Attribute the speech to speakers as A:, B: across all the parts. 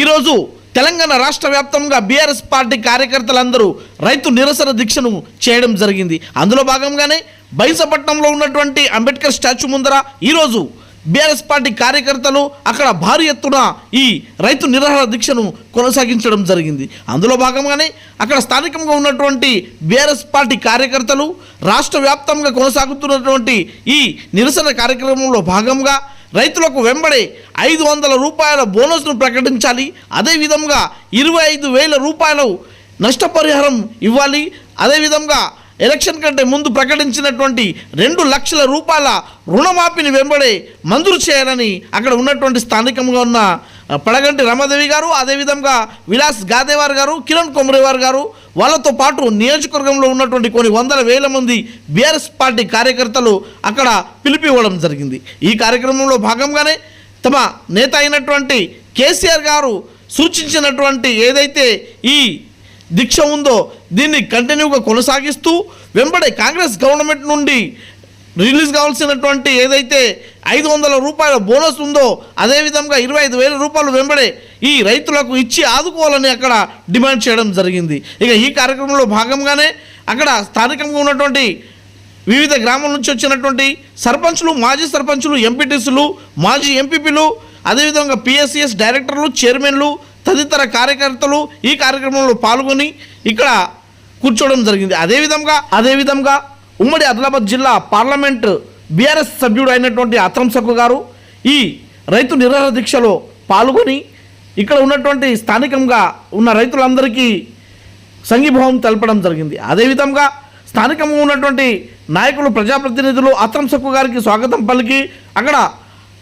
A: ఈరోజు తెలంగాణ రాష్ట్ర వ్యాప్తంగా బీఆర్ఎస్ పార్టీ కార్యకర్తలందరూ రైతు నిరసన దీక్షను చేయడం జరిగింది. అందులో భాగంగానే బైసపట్నంలో ఉన్నటువంటి అంబేద్కర్ స్టాచ్యూ ముందర ఈరోజు బీఆర్ఎస్ పార్టీ కార్యకర్తలు అక్కడ భారీ ఎత్తున ఈ రైతు నిరసన దీక్షను కొనసాగించడం జరిగింది. అందులో భాగంగానే అక్కడ స్థానికంగా ఉన్నటువంటి బీఆర్ఎస్ పార్టీ కార్యకర్తలు రాష్ట్ర వ్యాప్తంగా కొనసాగుతున్నటువంటి ఈ నిరసన కార్యక్రమంలో భాగంగా రైతులకు వెంబడే ఐదు వందల రూపాయల బోనస్ను ప్రకటించాలి. అదేవిధంగా ఇరవై ఐదు వేల రూపాయలు నష్టపరిహారం ఇవ్వాలి. అదేవిధంగా ఎలక్షన్ కంటే ముందు ప్రకటించినటువంటి రెండు లక్షల రూపాయల రుణమాఫీని వెంబడే మంజూరు చేయాలని అక్కడ ఉన్నటువంటి స్థానికంగా ఉన్న పడగంటి రమాదేవి గారు అదేవిధంగా విలాస్ గాదేవార్ గారు కిరణ్ కొమరేవార్ గారు వాళ్ళతో పాటు నియోజకవర్గంలో ఉన్నటువంటి కొన్ని వందల వేల మంది బీఆర్ఎస్ పార్టీ కార్యకర్తలు అక్కడ పిలిపివ్వడం జరిగింది. ఈ కార్యక్రమంలో భాగంగానే తమ నేత అయినటువంటి కేసీఆర్ గారు సూచించినటువంటి ఏదైతే ఈ దీక్ష ఉందో దీన్ని కంటిన్యూగా కొనసాగిస్తూ వెంబడే కాంగ్రెస్ గవర్నమెంట్ నుండి రిలీజ్ కావాల్సినటువంటి ఏదైతే ఐదు వందల రూపాయల బోనస్ ఉందో అదేవిధంగా ఇరవై ఐదు వేల రూపాయలు వెంబడే ఈ రైతులకు ఇచ్చి ఆదుకోవాలని అక్కడ డిమాండ్ చేయడం జరిగింది. ఇక ఈ కార్యక్రమంలో భాగంగానే అక్కడ స్థానికంగా ఉన్నటువంటి వివిధ గ్రామాల నుంచి వచ్చినటువంటి సర్పంచులు మాజీ సర్పంచులు ఎంపీటీసీలు మాజీ ఎంపీపీలు అదేవిధంగా పిఎస్సిఎస్ డైరెక్టర్లు చైర్మన్లు తదితర కార్యకర్తలు ఈ కార్యక్రమంలో పాల్గొని ఇక్కడ కూర్చోవడం జరిగింది. అదేవిధంగా అదేవిధంగా ఉమ్మడి ఆదిలాబాద్ జిల్లా పార్లమెంట్ బీఆర్ఎస్ సభ్యుడు అయినటువంటి అత్రం గారు ఈ రైతు నిరసన దీక్షలో పాల్గొని ఇక్కడ ఉన్నటువంటి స్థానికంగా ఉన్న రైతులందరికీ సంఘీభావం తెలపడం జరిగింది. అదేవిధంగా స్థానికంగా ఉన్నటువంటి నాయకులు ప్రజాప్రతినిధులు అత్రంసక్కు గారికి స్వాగతం పలికి అక్కడ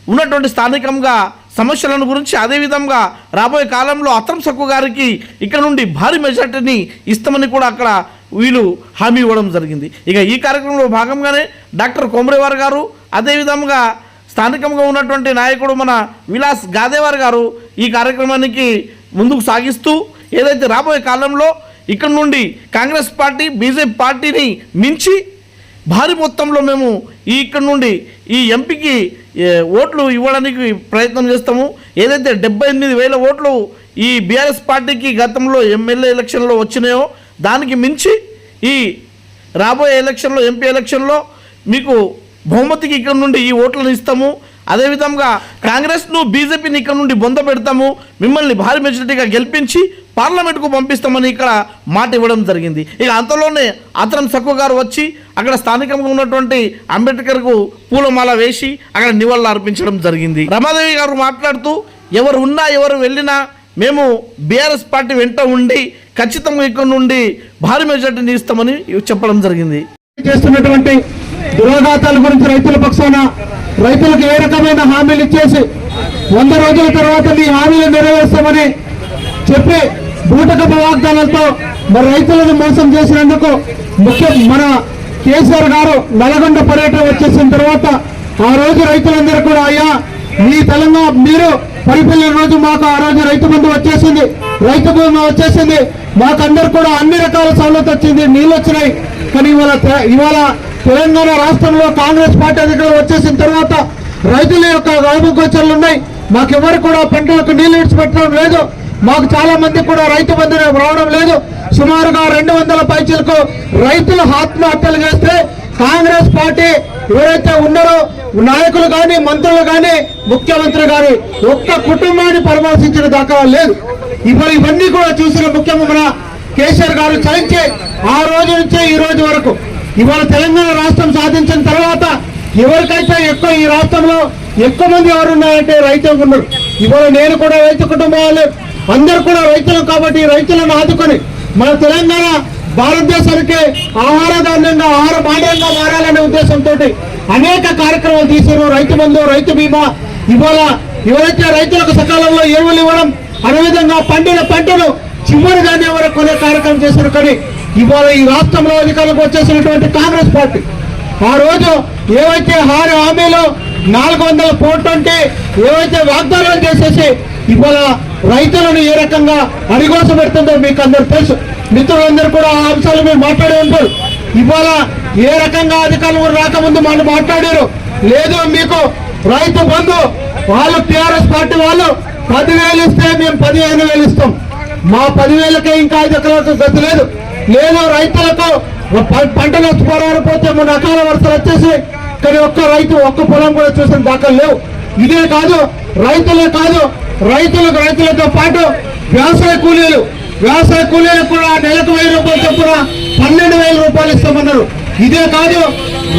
A: ఉన్నటువంటి స్థానికంగా సమస్యలను గురించి అదేవిధంగా రాబోయే కాలంలో అత్రంసక్కు గారికి ఇక్కడ నుండి భారీ మెజార్టీని ఇస్తామని కూడా అక్కడ వీళ్ళు హామీ ఇవ్వడం జరిగింది. ఇక ఈ కార్యక్రమంలో భాగంగానే డాక్టర్ కొమరేవార్ గారు అదేవిధంగా స్థానికంగా ఉన్నటువంటి నాయకుడు మన విలాస్ గాదేవార్ గారు ఈ కార్యక్రమానికి ముందుకు సాగిస్తూ ఏదైతే రాబోయే కాలంలో ఇక్కడ నుండి కాంగ్రెస్ పార్టీ బీజేపీ పార్టీని మించి భారీ మొత్తంలో మేము ఈ ఇక్కడ నుండి ఈ ఎంపీకి ఓట్లు ఇవ్వడానికి ప్రయత్నం చేస్తాము. ఏదైతే డెబ్బై ఎనిమిది వేల ఓట్లు ఈ బీఆర్ఎస్ పార్టీకి గతంలో ఎమ్మెల్యే ఎలక్షన్లో వచ్చినాయో దానికి మించి ఈ రాబోయే ఎలక్షన్లో ఎంపీ ఎలక్షన్లో మీకు బహుమతికి ఇక్కడ నుండి ఈ ఓట్లను ఇస్తాము. అదేవిధంగా కాంగ్రెస్ను బీజేపీని ఇక్కడ నుండి బొంద పెడతాము. మిమ్మల్ని భారీ మెజారిటీగా గెలిపించి పార్లమెంట్కు పంపిస్తామని ఇక్కడ మాట ఇవ్వడం జరిగింది. ఇక అంతలోనే అతరం సక్కు గారు వచ్చి అక్కడ స్థానికంగా ఉన్నటువంటి అంబేద్కర్కు పూలమాల వేసి అక్కడ నివాళులు అర్పించడం జరిగింది. రమాదేవి గారు మాట్లాడుతూ ఎవరు ఉన్నా ఎవరు వెళ్ళినా మేము బీఆర్ఎస్ పార్టీ వెంట ఉండి ఖచ్చితంగా ఇక్కడ నుండి భారీ మెజార్టీని ఇస్తామని చెప్పడం జరిగింది.
B: చేస్తున్నటువంటి దురాఘాతాల గురించి రైతుల పక్షాన రైతులకు ఏ రకమైన హామీలు ఇచ్చేసి వంద రోజుల తర్వాత మీ హామీలు నెరవేర్స్తామని చెప్పి బూటకపు వాగ్దానాలతో మరి రైతులను మోసం చేసినందుకు ముఖ్య మన కేసీఆర్ గారు నల్గొండ పర్యటన వచ్చేసిన తర్వాత ఆ రోజు రైతులందరూ కూడా అయ్యా మీ తెలంగాణ మీరు పరిపాలన రోజు మాకు ఆ రోజు రైతు బంధు వచ్చేసింది రైతు బీమా వచ్చేసింది మాకందరు కూడా అన్ని రకాల సవలత వచ్చింది నీళ్ళు వచ్చినాయి. కానీ ఇవాళ ఇవాళ తెలంగాణ రాష్ట్రంలో కాంగ్రెస్ పార్టీ అధికారులు వచ్చేసిన తర్వాత రైతుల యొక్క గోచర్లు ఉన్నాయి. మాకెవరు కూడా పంటలకు నీళ్ళు విడిచిపెట్టడం లేదు. మాకు చాలా మంది కూడా రైతు బంధు రావడం లేదు. సుమారుగా రెండు వందల పైచలకు రైతులు ఆత్మహత్యలు చేస్తే కాంగ్రెస్ పార్టీ ఎవరైతే ఉన్నారో నాయకులు కానీ మంత్రులు కానీ ముఖ్యమంత్రి కానీ ఒక్క కుటుంబాన్ని పరామర్శించిన దాకా లేదు. ఇప్పుడు ఇవన్నీ కూడా చూసిన ముఖ్యమంత్రి కేసీఆర్ గారు చలించి ఆ రోజు నుంచే ఈ రోజు వరకు ఇవాళ తెలంగాణ రాష్ట్రం సాధించిన తర్వాత ఎవరికైతే ఎక్కువ ఈ రాష్ట్రంలో ఎక్కువ మంది ఎవరు ఉన్నారంటే రైతు ఉన్నారు. ఇవాళ నేను కూడా రైతు కుటుంబాలు అందరు కూడా రైతులు కాబట్టి రైతులను ఆదుకొని మన తెలంగాణ భారతదేశానికి ఆహార ధాన్యంగా ఆహార భాగ్యంగా మారాలనే ఉద్దేశంతో అనేక కార్యక్రమాలు తీశారు. రైతు బంధు రైతు బీమా ఇవాళ ఎవరైతే రైతులకు సకాలంలో ఎరువులు ఇవ్వడం అదేవిధంగా పండిన పంటలు చివరి ధాన్యం వరకు కొనే కార్యక్రమం చేశారు. కానీ ఇవాళ ఈ రాష్ట్రంలో అధికారులకు వచ్చేసినటువంటి కాంగ్రెస్ పార్టీ ఆ రోజు ఏవైతే ఆరు హామీలు నాలుగు వందల కోట్లుంటే ఏవైతే వాగ్దానాలు చేసేసి ఇవాళ రైతులను ఏ రకంగా అడిగోస పెడుతుందో మీకు అందరు తెలుసు. మిత్రులందరూ కూడా ఆ అంశాలు మీరు మాట్లాడే ఉంటారు ఇవాళ ఏ రకంగా అధికారులు రాకముందు మనం మాట్లాడారు? లేదు మీకు రైతు బంధు వాళ్ళు టిఆర్ఎస్ పార్టీ వాళ్ళు పదివేలు ఇస్తే మేము పదిహేను వేలు ఇస్తాం. మా పదివేలకే ఇంకా ఐదు ఎకరాలకు గతి లేదు. లేదు రైతులకు పంట నష్టపరాలు పోతే మూడు వరుసలు వచ్చేసి కానీ ఒక్క రైతు ఒక్క పొలం కూడా చూసిన దాఖలు లేవు. ఇదే కాదు రైతులే కాదు రైతులకు రైతులతో పాటు వ్యవసాయ కూలీలు వ్యవసాయ కూలీలకు కూడా నెలకు వెయ్యి రూపాయలు చొప్పున పన్నెండు వేల రూపాయలు ఇస్తామన్నారు. ఇదే కాదు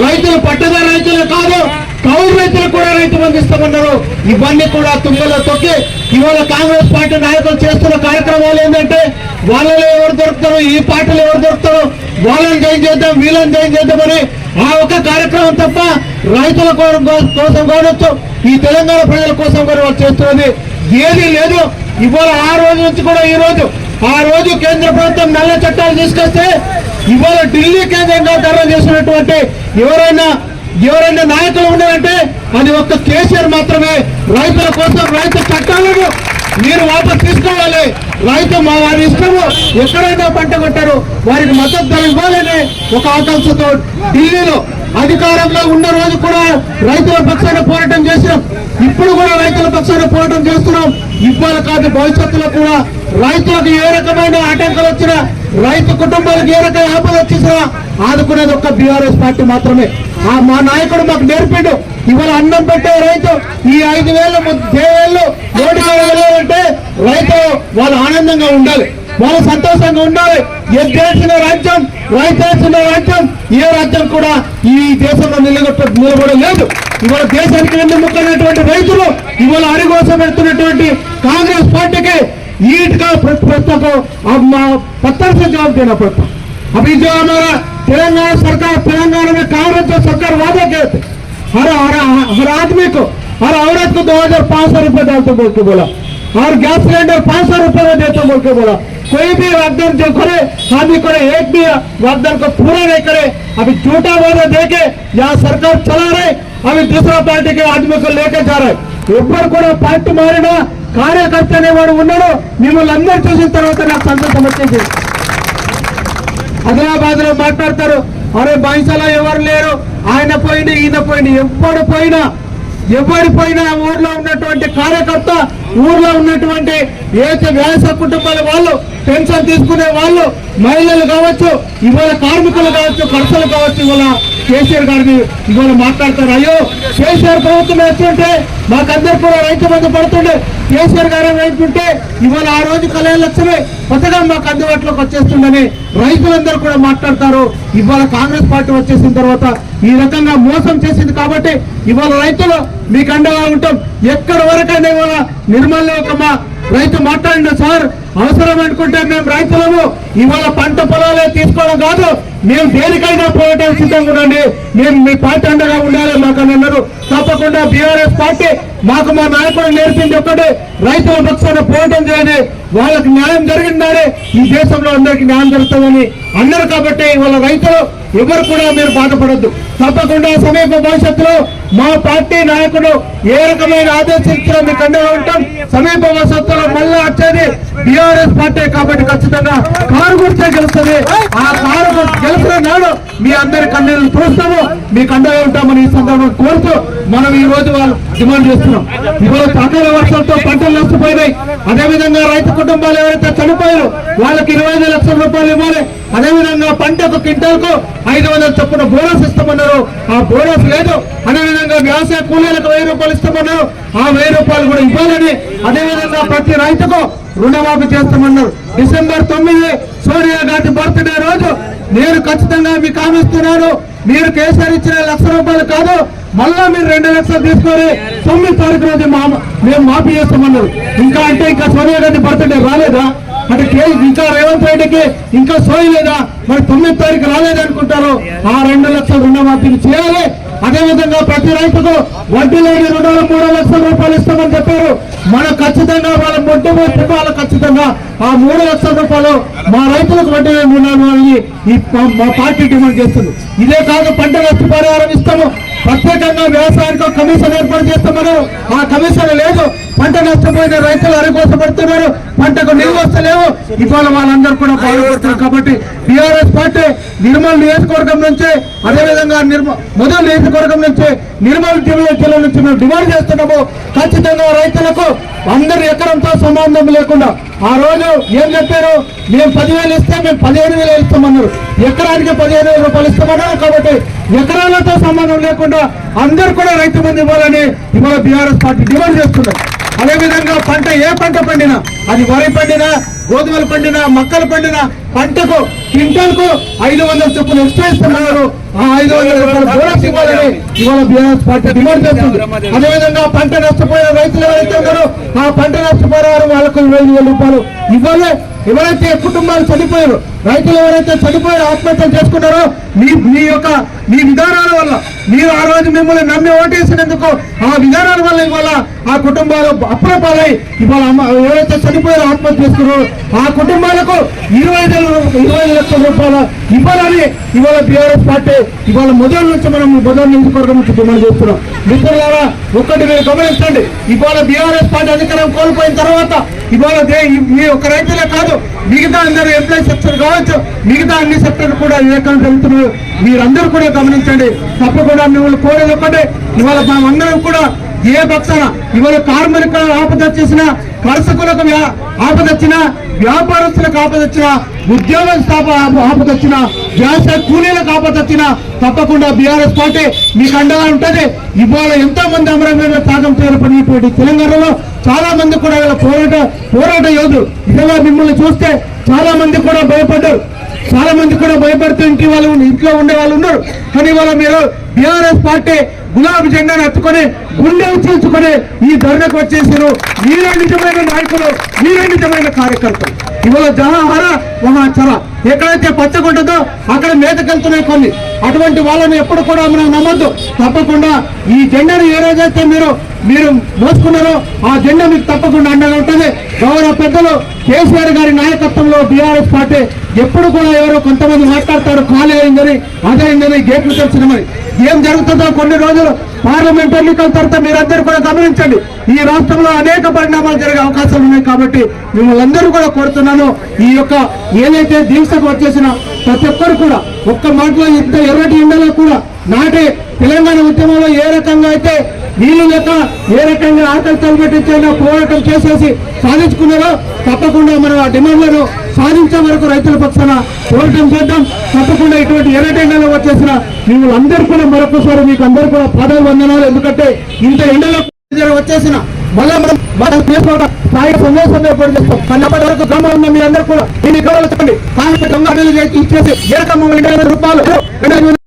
B: రైతులు పట్టదారు రైతులే కాదు కౌలు రైతులు కూడా రైతు బంధిస్తామన్నారు ఇవన్నీ కూడా తుంగలో తొక్కి ఇవాళ కాంగ్రెస్ పార్టీ నాయకులు చేస్తున్న కార్యక్రమాలు ఏంటంటే వాళ్ళలో ఎవరు దొరుకుతారు ఈ పార్టీలు ఎవరు దొరుకుతారు వాళ్ళని జాయిన్ చేద్దాం వీళ్ళని జాయిన్ చేద్దామని ఆ ఒక కార్యక్రమం తప్ప రైతుల కోసం కావచ్చు ఈ తెలంగాణ ప్రజల కోసం కూడా వాళ్ళు చేస్తున్నది. ఏది లేదు. ఇవాళ ఆ రోజు నుంచి కూడా ఈ రోజు ఆ రోజు కేంద్ర ప్రభుత్వం నల్ల చట్టాలు తీసుకొస్తే ఇవాళ ఢిల్లీ కేంద్రంగా ధర్నా చేసినటువంటి ఎవరైనా ఎవరైనా నాయకులు ఉన్నారంటే అది ఒక్క కేసీఆర్ మాత్రమే. రైతుల కోసం రైతు చట్టాలను మీరు వాపస్ తీసుకోవాలి. రైతు మా వారి ఇష్టము. ఎక్కడైనా పంట కొట్టారు వారికి మద్దతు ధర ఇవ్వాలని ఒక ఆకాంక్షతో ఢిల్లీలో అధికారంలో ఉన్న రోజు కూడా రైతుల పక్షాన పోరాటం చేసినాం. ఇప్పుడు కూడా రైతుల పక్షాన పోరాటం చేస్తున్నాం. ఇవాళ కాదు భవిష్యత్తులో కూడా రైతులకు ఏ రకమైన ఆటంకాలు వచ్చినా రైతు కుటుంబాలకు ఏ రకమైన ఆపద వచ్చేసినా ఆదుకునేది ఒక్క బీఆర్ఎస్ పార్టీ మాత్రమే. ఆ మా నాయకుడు మాకు నేర్పిండు ఇవాళ అన్నం పెట్టే రైతు ఈ ఐదు వేలు వేలు నోటికి వెళ్ళాలంటే రైతు వాళ్ళు ఆనందంగా ఉండాలి. వాళ్ళు సంతోషంగా ఉండాలి ఎద్దేసిన రాజ్యం రైతేసిన రాజ్యం ఏ రాజ్యం కూడా ఈ దేశంలో నిలగొట్ట నిలబడలేదు ఇవాళ దేశానికి వెన్నుముక్కనటువంటి రైతులు ఇవాళ అరిగోసం పెడుతున్నటువంటి కాంగ్రెస్ పార్టీకి ईट का प्र- प्रश्न को अब मा- पत्थर से जवाब देना पड़ता अभी जो हमारा तेलंगाना सरकार तेलंगाना में कांग्रेस जो सरकार वादे किए थे हर हर हर आदमी को हर औरत को दो हजार पाँच सौ रुपए डालते बोल के बोला और गैस सिलेंडर पाँच सौ रुपए में देते बोल के बोला कोई भी वाग्दान जो करे हामी करे एक भी वाग्दान को पूरा नहीं करे अभी झूठा वादा देके यहाँ सरकार चला रहे अभी दूसरा पार्टी के आदमी को लेके जा रहे ఎవ్వరు కూడా పార్టీ మారినా కార్యకర్త అనేవాడు ఉన్నాడు మిమ్మల్ని అందరూ చూసిన తర్వాత నాకు సంతోషం వచ్చేసి ఆదిలాబాద్ లో మాట్లాడతారు అరే బాయిసలో ఎవరు లేరు ఆయన పోయింది ఈయన పోయింది ఎవ్వడు పోయినా ఎవరి పోయినా ఊర్లో ఉన్నటువంటి కార్యకర్త ఊర్లో ఉన్నటువంటి ఏదైతే వ్యవసాయ కుటుంబాల వాళ్ళు పెన్షన్ తీసుకునే వాళ్ళు మహిళలు కావచ్చు ఇవాళ కార్మికులు కావచ్చు కర్తలు కావచ్చు ఇవాళ కేసీఆర్ గారిని ఇవాళ మాట్లాడతారు. అయ్యో కేసీఆర్ ప్రభుత్వం వేస్తుంటే మాకందరు కూడా రైతు మంది పడుతుండే. కేసీఆర్ గారు రైతుంటే ఇవాళ ఆ రోజు కళ్యాణ లక్ష్యమే కొత్తగా మాకు అందుబాటులోకి వచ్చేస్తుందని రైతులందరూ కూడా మాట్లాడతారు. ఇవాళ కాంగ్రెస్ పార్టీ వచ్చేసిన తర్వాత ఈ రకంగా మోసం చేసింది కాబట్టి ఇవాళ రైతులు మీకు అండగా ఉంటాం. ఎక్కడ వరకైనా ఇవాళ నిర్మల్ ఒక రైతు మాట్లాడిన సార్ అవసరం అనుకుంటే మేము రైతులము ఇవాళ పంట పొలాలే తీసుకోవడం కాదు మేము దేనికైనా పోవటం సిద్ధంగా ఉండండి. మేము మీ పార్టీ అండగా ఉండాలి మాకు అని అన్నారు. తప్పకుండా బీఆర్ఎస్ పార్టీ మాకు మా నాయకుడు నేర్పింది ఒక్కటే. రైతుల పక్షాన పోవటం చేయండి. వాళ్ళకి న్యాయం జరిగిందనే ఈ దేశంలో అందరికీ న్యాయం జరుగుతుందని అన్నారు కాబట్టి ఇవాళ రైతులు ఎవరు కూడా మీరు బాధపడద్దు. తప్పకుండా సమీప భవిష్యత్తులో మా పార్టీ నాయకుడు ఏ రకమైన ఆదేశించినా మీకు అండగా ఉంటాం. సమీప భవిష్యత్తులో మళ్ళీ వచ్చేది బీఆర్ఎస్ పార్టీ కాబట్టి ఖచ్చితంగా కారు గుర్తే గెలుస్తుంది. ఆ కారు గెలిచిన నాడు మీ అందరి కన్నీళ్ళు చూస్తాము మీకు అండగా ఉంటామని ఈ సందర్భంగా కోరుతూ మనం ఈ రోజు వాళ్ళు డిమాండ్ చేస్తున్నాం. ఇవాళ తండ్రుల వర్షాలతో పంటలు నష్టపోయినాయి. అదేవిధంగా రైతు కుటుంబాలు ఎవరైతే చనిపోయారు వాళ్ళకి ఇరవై ఐదు లక్షల రూపాయలు ఇవ్వాలి. అదేవిధంగా పంటకు క్వింటాల్కు ఐదు వందల చొప్పున బోనస్ ఇస్తామన్నారు ఆ బోనస్ లేదు. అదేవిధంగా వ్యవసాయ కూలీలకు వెయ్యి రూపాయలు ఇస్తామన్నారు ఆ వెయ్యి రూపాయలు కూడా ఇవ్వాలని అదేవిధంగా ప్రతి రైతుకు రుణమాఫీ చేస్తామన్నారు. డిసెంబర్ తొమ్మిది సోనియా గాంధీ బర్త్డే రోజు నేను ఖచ్చితంగా మీకు ఆమెస్తున్నాను మీరు కేసీఆర్ ఇచ్చిన లక్ష రూపాయలు కాదు. మళ్ళా మీరు రెండు లక్షలు తీసుకొని తొమ్మిది తారీఖు రోజు మా మేము మాఫీ చేస్తామన్నారు. ఇంకా అంటే ఇంకా సోనియా గాంధీ బర్త్డే రాలేదా? అంటే కేసు ఇంకా రేవంత్ రెడ్డికి ఇంకా సోయలేదా మరి తొమ్మిది తారీఖు రాలేదనుకుంటారు ఆ రెండు లక్షల రుణమాఫీలు చేయాలి. అదేవిధంగా ప్రతి రైతుకు వడ్డీ లేని రుణాలు మూడు లక్షల రూపాయలు ఇస్తామని చెప్పారు. మనం ఖచ్చితంగా వాళ్ళ మొట్టు వాళ్ళ ఖచ్చితంగా ఆ మూడు లక్షల రూపాయలు మా రైతులకు వడ్డీ లేని రుణాలు అని ఈ మా పార్టీ డిమాండ్ చేస్తుంది. ఇదే కాదు పంట నష్టపరిహారం ఇస్తాము. ప్రత్యేకంగా వ్యవసాయానికి కమిషన్ ఏర్పాటు చేస్తామన్నారు. ఆ కమిషన్ లేదు. పంట నష్టపోయిన రైతులు అరికోసపడుతున్నారు పంటకు నీళ్ళు వస్తలేవు. ఇవాళ వాళ్ళందరూ కూడా బాధపడుతున్నారు కాబట్టి టిఆర్ఎస్ పార్టీ నిర్మల్ నియోజకవర్గం నుంచి అదేవిధంగా నిర్మ మొదటి నియోజకవర్గం నుంచి నిర్మల్ జిల్లా నుంచి మేము డిమాండ్ చేస్తున్నాము. ఖచ్చితంగా రైతులకు అందరి ఎకరంతో సంబంధం లేకుండా ఆ రోజు ఏం చెప్పారు? మేము పదివేలు ఇస్తే మేము పదిహేను వేలు ఇస్తామన్నారు. ఎకరానికి పదిహేను వేల రూపాయలు ఇస్తామన్నారు కాబట్టి ఎకరాలతో సంబంధం లేకుండా అందరు కూడా రైతు మంది ఇవ్వాలని ఇవాళ బీఆర్ఎస్ పార్టీ డిమాండ్ చేస్తున్నారు. అదేవిధంగా పంట ఏ పంట పండినా అది వరి పండినా గోధుమలు పండినా మక్కలు పండినా పంటకు క్వింటల్కు ఐదు వందల చొప్పున ఎక్స్ట్రా ఇస్తున్నారు ఆ ఐదు వందల రూపాయలు బోనస్ ఇవ్వాలని ఇవాళ బీఆర్ఎస్ పార్టీ డిమాండ్ చేస్తుంది. అదేవిధంగా పంట నష్టపోయిన రైతులు ఎవరైతే ఉన్నారో ఆ పంట నష్టపోయారు వాళ్ళకు ఇరవై ఐదు వేల రూపాయలు ఇవ్వాలి. ఎవరైతే కుటుంబాలు చనిపోయారు రైతులు ఎవరైతే చనిపోయారో ఆత్మహత్యలు చేసుకున్నారో మీ మీ యొక్క మీ విధానాల వల్ల మీరు ఆ రోజు మిమ్మల్ని నమ్మి ఓటేసినందుకు ఆ విధానాల వల్ల ఇవాళ ఆ కుటుంబాలు అప్రపాలై ఇవాళ ఎవరైతే చనిపోయారో ఆత్మహత్య చేసుకున్నారో ఆ కుటుంబాలకు ఇరవై ఐదు ఇరవై లక్షల రూపాయలు ఇవ్వాలని ఇవాళ బీఆర్ఎస్ పార్టీ ఇవాళ మొదటి నుంచి మనం మొదటి నియోజకవర్గం నుంచి డిమాండ్ చేస్తున్నాం. మిత్రులారా ఒక్కటి మీరు గమనించండి. ఇవాళ బీఆర్ఎస్ పార్టీ అధికారం కోల్పోయిన తర్వాత ఇవాళ మీ ఒక రైతులే కాదు మిగతా అందరూ ఎంప్లాయీ సెక్టర్ కావచ్చు మిగతా అన్ని సెక్టర్లు కూడా ఏ రకంగా జరుగుతున్నారు మీరందరూ కూడా గమనించండి. తప్పకుండా మిమ్మల్ని కోరేది ఒక్కటే ఇవాళ మనం అందరం కూడా ఏ పక్షాన ఇవాళ కార్మిక ఆపద చేసిన కర్షకులకు ఆపదొచ్చిన ఆపద వచ్చినా వ్యాపారస్తులకు ఆపద వచ్చినా ఉద్యోగ స్థాపన ఆపద వచ్చినా వ్యవసాయ కూలీలకు ఆపద వచ్చినా తప్పకుండా బీఆర్ఎస్ పార్టీ మీకు అండగా ఉంటుంది. ఇవాళ ఎంతో మంది అమరంగా త్యాగం చేరపడినటువంటి తెలంగాణలో చాలా మంది కూడా ఇలా పోరాట పోరాట యోధులు. ఇవాళ మిమ్మల్ని చూస్తే చాలా మంది కూడా భయపడ్డారు. చాలా మంది కూడా భయపడుతూ ఇంటి వాళ్ళు ఇంట్లో ఉండే వాళ్ళు ఉన్నారు. కానీ ఇవాళ మీరు బీఆర్ఎస్ పార్టీ గులాబీ జెండాను ఎత్తుకొని గుండె చీల్చుకొని ఈ ధర్నకు వచ్చేసారు. మీరే నిజమైన నాయకులు మీరే నిజమైన కార్యకర్తలు. ఇవాళ జనాహార మహాచర. ఎక్కడైతే పచ్చగుంటుందో అక్కడ మేతకెళ్తున్నాయి కొన్ని. అటువంటి వాళ్ళని ఎప్పుడు కూడా మనం నమ్మద్దు. తప్పకుండా ఈ జెండాను ఏ రోజైతే మీరు మీరు మోసుకున్నారో ఆ జెండా మీకు తప్పకుండా అండగా ఉంటుంది. గౌరవ పెద్దలు కేసీఆర్ గారి నాయకత్వంలో బీఆర్ఎస్ పార్టీ ఎప్పుడు కూడా ఎవరో కొంతమంది మాట్లాడతారు ఖాళీ అయిందని అదైందని గేట్లు తెలిసినమని ఏం జరుగుతుందో కొన్ని రోజులు పార్లమెంట్ ఎన్నికల తర్వాత మీరందరూ కూడా గమనించండి ఈ రాష్ట్రంలో అనేక పరిణామాలు జరిగే అవకాశాలు ఉన్నాయి కాబట్టి మిమ్మల్ని అందరూ కూడా కోరుతున్నాను ఈ యొక్క ఏదైతే దీక్షకు వచ్చేసిన ప్రతి ఒక్కరు కూడా ఒక్క మాటలో ఇంత ఎర్రటి ఎండలో కూడా నాటే తెలంగాణ ఉద్యమంలో ఏ రకంగా అయితే నీళ్ళు లేక ఏ రకంగా ఆకలి తలపెట్టించైనా పోరాటం చేసేసి సాధించుకున్నారో తప్పకుండా మనం ఆ డిమాండ్లను సాధించే వరకు రైతుల పక్షాన పోరాటం చేద్దాం. తప్పకుండా ఇటువంటి ఎర్రటెండలో వచ్చేసిన మిమ్మల్ని అందరూ కూడా మరొకసారి మీకు అందరూ కూడా పాదాలు వందనాలు. ఎందుకంటే ఇంత ఎండలో వచ్చేసిన మళ్ళా మనం మనం చేసుకోవడం స్థాయి సందేశం ఏర్పాటు చేస్తాం కానీ అప్పటి వరకు గ్రామం ఉన్న మీ అందరూ కూడా దీన్ని గౌరవించండి. కాకపోతే దొంగ అడ్డలు చేసి ఇచ్చేసి ఏ రకం రూపాయలు